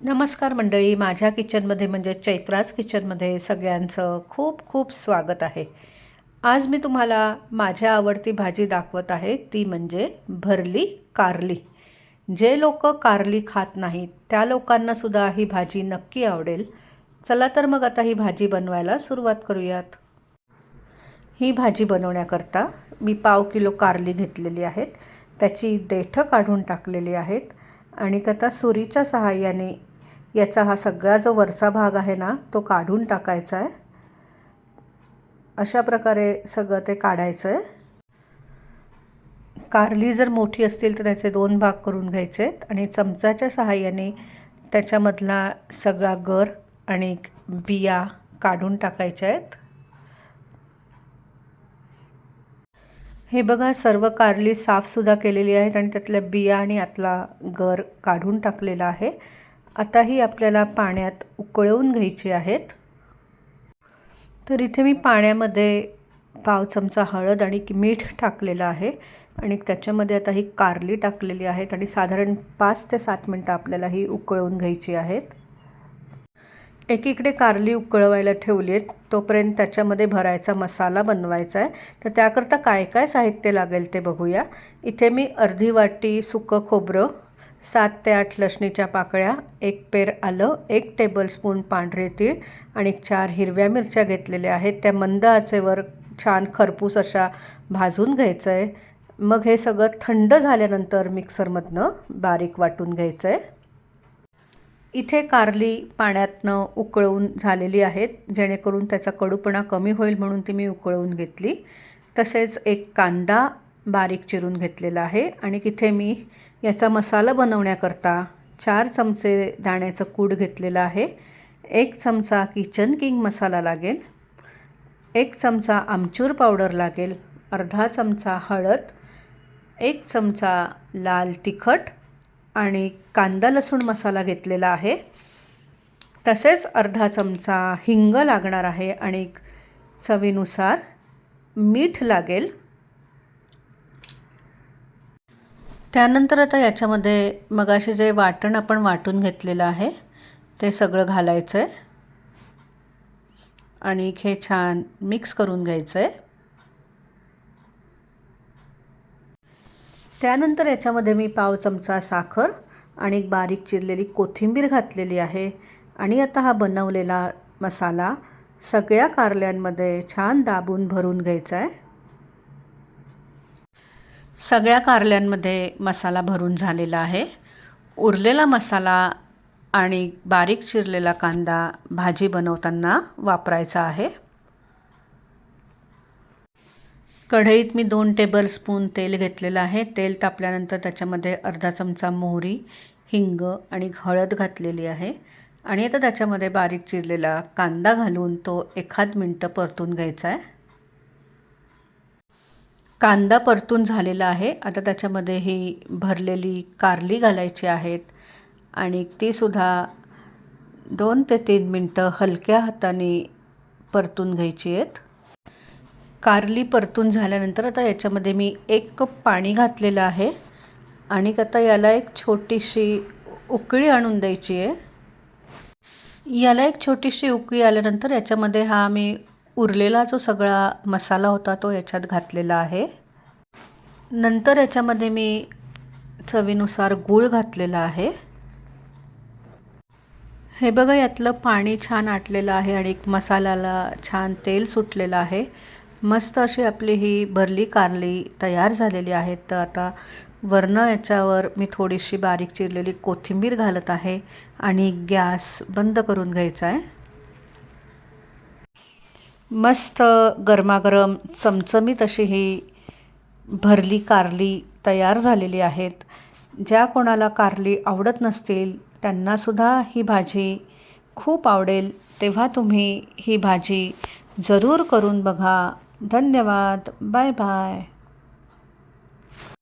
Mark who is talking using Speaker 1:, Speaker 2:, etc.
Speaker 1: नमस्कार मंडळी माझ्या किचनमध्ये म्हणजे चैत्राज किचनमध्ये सगळ्यांचं खूप खूप स्वागत आहे. आज मी तुम्हाला माझ्या आवडती भाजी दाखवत आहे ती म्हणजे भरली कारली. जे लोक कारली खात नाहीत त्या लोकांनासुद्धा ही भाजी नक्की आवडेल. चला तर मग आता ही भाजी बनवायला सुरुवात करूयात. ही भाजी बनवण्याकरता मी पाव किलो कारली घेतलेली आहेत त्याची देठं काढून टाकलेली आहेत आणि आता सुरीच्या सहाय्याने याचा हा सगळा जो वरचा भाग आहे ना तो काढून टाकायचा आहे अशा प्रकारे सगळं ते काढायचं आहे कारली जर मोठी असतील तर त्याचे दोन भाग करून घ्यायचे आहेत आणि चमचाच्या सहाय्याने त्याच्यामधला सगळा गर आणि बिया काढून टाकायच्या आहेत हे बघा सर्व कारली साफसुद्धा केलेली आहेत आणि त्यातल्या बिया आणि आतला गर काढून टाकलेला आहे. आता ही आपल्याला पाण्यात उकळवून घ्यायची आहेत. तर इथे मी पाण्यामध्ये पाव चमचा हळद आणि मीठ टाकलेलं आहे आणि त्याच्यामध्ये आता ही कारली टाकलेली आहेत आणि साधारण पाच ते सात मिनटं आपल्याला ही उकळवून घ्यायची आहेत. एकीकडे कारली उकळवायला ठेवली आहेत तोपर्यंत त्याच्यामध्ये भरायचा मसाला बनवायचा आहे. तर त्याकरता काय काय साहित्य लागेल ते बघूया. इथे मी अर्धी वाटी सुकं खोबरं सात ते आठ लसणीच्या पाकळ्या एक पेर आलं एक टेबलस्पून पांढरे तीळ आणि चार हिरव्या मिरच्या घेतलेल्या आहेत. त्या मंद आचेवर छान खरपूस अशा भाजून घ्यायचं आहे मग हे सगळं थंड झाल्यानंतर मिक्सरमधनं बारीक वाटून घ्यायचं आहे इथे कारली पाण्यातनं उकळवून झालेली आहेत जेणेकरून त्याचा कडूपणा कमी होईल म्हणून ती मी उकळवून घेतली. तसेच एक कांदा बारीक चिरून घेतलेला आहे. आणि तिथे मी याचा मसाला बनवण्याकरता चार चमचे दाण्याचं कूड घेतलेलं आहे. एक चमचा किचन किंग मसाला लागेल. एक चमचा आमचूर पावडर लागेल. अर्धा चमचा हळद. एक चमचा लाल तिखट. आणि कांदा लसूण मसाला घेतलेला आहे. तसेच अर्धा चमचा हिंग लागणार आहे. आणि चवीनुसार मीठ लागेल. त्यानंतर आता याच्यामध्ये मगाशी जे वाटण आपण वाटून घेतलेलं आहे ते सगळं घालायचं आहे आणि हे छान मिक्स करून घ्यायचं आहे त्यानंतर याच्यामध्ये मी पाव चमचा साखर आणि बारीक चिरलेली कोथिंबीर घातलेली आहे. आणि आता हा बनवलेला मसाला सगळ्या कारल्यांमध्ये छान दाबून भरून घ्यायचा आहे सगळ्या कारल्यांमध्ये मसाला भरून झालेला आहे. उरलेला मसाला आणि बारीक चिरलेला कांदा भाजी बनवताना वापरायचा आहे. कढईत मी दोन टेबलस्पून तेल घेतलेलं आहे. तेल तापल्यानंतर त्याच्यामध्ये अर्धा चमचा मोहरी हिंग आणि हळद घातलेली आहे. आणि आता त्याच्यामध्ये बारीक चिरलेला कांदा घालून तो एखाद मिनटं परतून घ्यायचा आहे. कांदा परतून झालेला आहे. आता त्याच्यामध्ये ही भरलेली कारली घालायची आहेत. आणि तीसुद्धा दोन ते तीन मिनटं हलक्या हाताने परतून घ्यायची आहेत. कारली परतून झाल्यानंतर आता याच्यामध्ये मी एक कप पाणी घातलेलं आहे. आणि आता याला एक छोटीशी उकळी आणून द्यायची आहे. याला एक छोटीशी उकळी आल्यानंतर याच्यामध्ये हा मी उरलेला जो सगळा मसाला होता तो याच्यात घातलेला आहे. नंतर याच्यामध्ये मी चवीनुसार गूळ घातलेला आहे. हे बघा यातलं पाणी छान आटलेलं आहे आणि मसाल्याला छान तेल सुटलेलं आहे. मस्त अशी आपली ही भरली कारली तयार झालेली आहे. तर आता वरनं याच्यावर मी थोडीशी बारीक चिरलेली कोथिंबीर घालत आहे आणि गॅस बंद करून घ्यायचा आहे. मस्त गरमागरम चमचमीत अशी ही भरली कारली तयार झालेली आहेत. ज्या कोणाला कारली आवडत नसतील त्यांनासुद्धा ही भाजी खूप आवडेल. तेव्हा तुम्ही ही भाजी जरूर करून बघा. धन्यवाद. Bye bye.